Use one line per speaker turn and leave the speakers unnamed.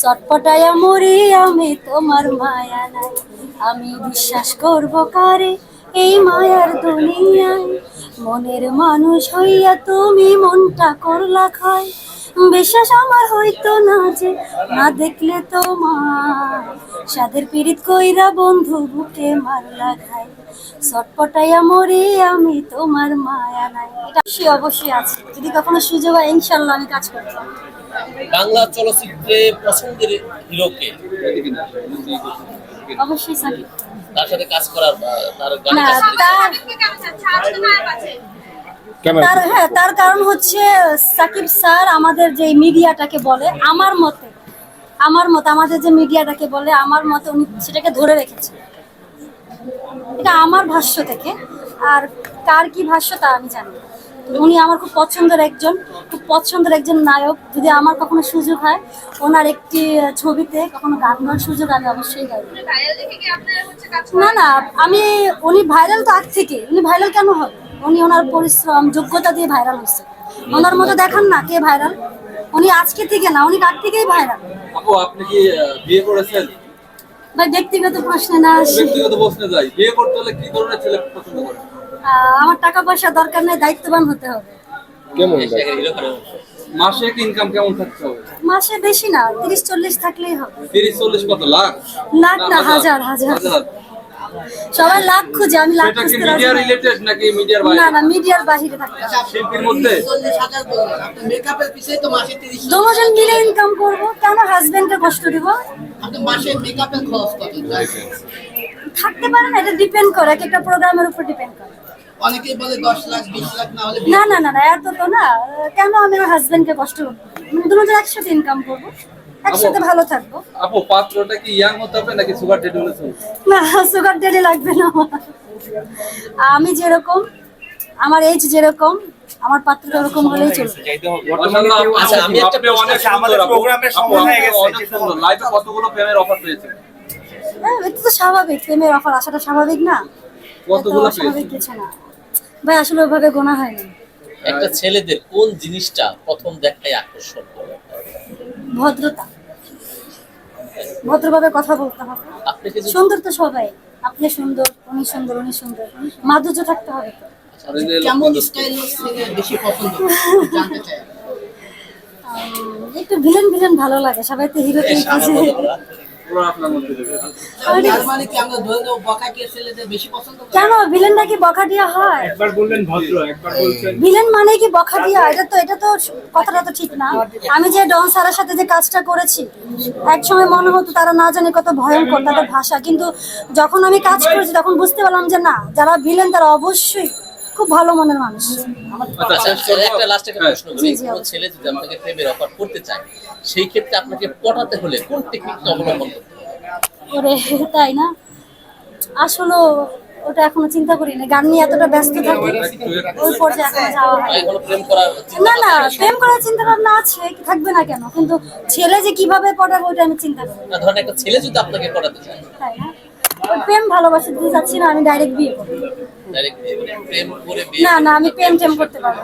চটপটায়া মরি, আমি তোমার মায়া নাই। আমি বিশ্বাস করব কারে এই মায়ার দুনিয়ায়? মনের মানুষ হইয়া তুমি মনটা করলা খায় বিশ্বাস আমার হইতো না যে, না দেখলে তোমার সাদের পীড়িত কইরা বন্ধু বুকে মারলা খায় চটপটাইয়া মরি, আমি তোমার মায়া নাই। এটা অবশ্যই আছে। যদি কখনো সুযোগ হয়, ইনশাল্লাহ আমি কাজ করব।
বাংলা চলচ্চিত্রে পছন্দের হিরোকে?
অবশ্যই সাকিব।
তার সাথে কাজ করার তার গানে
না
কাজ করতে
তার তার হ্যাঁ তার কারণ হচ্ছে সাকিব স্যার আমাদের যে মিডিয়াটাকে বলে আমার মতে আমার মতে আমাদের যে মিডিয়াটাকে বলে আমার মতে উনি সেটাকে ধরে রেখেছে। এটা আমার ভাষ্য থেকে। আর কার কি ভাষ্য তা আমি জানি না। উনি আমার খুব পছন্দের একজন খুব পছন্দের একজন নায়ক। যদি আমার কখনো সুযোগ হয় ওনার একটি ছবিতে কখনো গান গাওয়ার সুযোগ আমি অবশ্যই গাইব না না আমি উনি ভাইরাল তো আগ থেকে উনি ভাইরাল কেন হবে? উনি ওনার পরিশ্রম যোগ্যতা দিয়ে ভাইরাল হচ্ছে। ওনার মতো দেখান না কে ভাইরাল উনি আজকে থেকে না উনি আগ থেকেই ভাইরাল
আপু আপনি কি বিয়ে করেছেন?
ভাই ব্যক্তিগত প্রশ্নে না
ব্যক্তিগত প্রশ্নে যাই। বিয়ে করতে হলে কি ধরনের ছেলে পছন্দ করেন?
আমার টাকা পয়সা দরকার নেই দায়িত্ববান হতে হবে।
কেমন
মাসে ইনকাম কেমন থাকতে হবে?
মাসে বেশি না তিরিশ চল্লিশ থাকলেই হবে।
তিরিশ চল্লিশ কত লাখ?
লাখ না হাজার। হাজার
হাজার।
সবাই লাখ খুঁজে আমি লাখ
সেটা কি
খুঁজতে রাজি
মিডিয়া রিলেটেড নাকি মিডিয়ার বাইরে?
না না মিডিয়ার বাহিরে থাকতে হবে।
শিল্পীর মধ্যে?
মেকআপের পিছিয়ে তো মাসে তিরিশ
দুজন মিলে ইনকাম করব কেন হাজবেন্ডকে কষ্ট দিব?
আপনি মাসে মেকআপের খরচ কত?
থাকতে পারে না এটা ডিপেন্ড করে এক একটা প্রোগ্রামের উপর ডিপেন্ড করে।
অনেকেই বলে দশ লাখ বিশ লাখ না হলে
না না না না এত তো না। কেন আমি আমার হাজবেন্ডকে কষ্ট করব? মানে দুজন একসাথে ইনকাম করব একসাথে ভালো থাকব।
আপু পাত্রটা কি ইয়াং হতে হবে নাকি সুগার ডেড হলে
না সুগার ডেলি লাগবে না আমি যেরকম আমার এজ যেরকম আমার পাত্রটা ওরকম হলেই চলবে।
আচ্ছা, আমি একটা
অনেক
আমাদের প্রোগ্রামের সময় হয়ে গেছে।
লাইভে কতগুলো প্রেমের অফার পেয়েছেন?
হ্যাঁ এটা তো স্বাভাবিক প্রেমের অফার আসাটা স্বাভাবিক না?
কতগুলো
অস্বাভাবিক
পেয়েছেন?
কিছু না। ভাই আসলে ওইভাবে গোনা হয়নি
একটা ছেলেদের কোন জিনিসটা প্রথম দেখায় আকর্ষণ করে?
ভদ্রতা। ভদ্রভাবে কথা বলতে হবে। সুন্দর তো সবাই। আপনি সুন্দর উনি সুন্দর উনি সুন্দর। মাধুর্য থাকতে হবে
যে
কেমন স্টাইল বেশি পছন্দ। জানতে চাই।
একটু ভিলেন ভিলেন ভালো লাগে। সবাই তো হিরো
মানে
কেন? ভিলেনটা কি হয়?
একবার বললেন ভদ্র একবার বলছেন।
ভিলেন মানে কি বখাটিয়া? এটা তো এটা তো কথাটা তো ঠিক না। আমি যে ডন স্যারের সাথে যে কাজটা করেছি এক সময় মনে হতো তারা না জানে কত ভয়ঙ্কর তাদের ভাষা। কিন্তু যখন আমি কাজ করেছি তখন বুঝতে পারলাম যে না যারা ভিলেন তারা অবশ্যই খুব ভালো মনের মানুষ।
আচ্ছা?
একটা লাস্ট একটা
হ্যাঁ।
প্রশ্ন করি।
জি, জি,
কোনো ছেলে যদি আপনাকে প্রেমের অফার করতে চায় সেই ক্ষেত্রে আপনাকে পটাতে হলে কোন টেকনিকটা অবলম্বন করতে
ওরে তাই না? আসলে ওটা এখনও চিন্তা করি না গান নিয়ে এতটা ব্যস্ত থাকি ওই পর্যায়ে এখনও যাওয়া হয় না না প্রেম করার চিন্তা ভাবনা আছে থাকবে না কেন? কিন্তু ছেলে যে কীভাবে পড়াবো ওটা আমি চিন্তা করি।
ধরেন একটা ছেলে যদি আপনাকে পড়াতে চায়
তাই না? প্রেম ভালোবাসা দিতে চাচ্ছি না আমি ডাইরেক্ট বিয়ে করব।
বিয়ে
না না আমি প্রেম টেম করতে পারব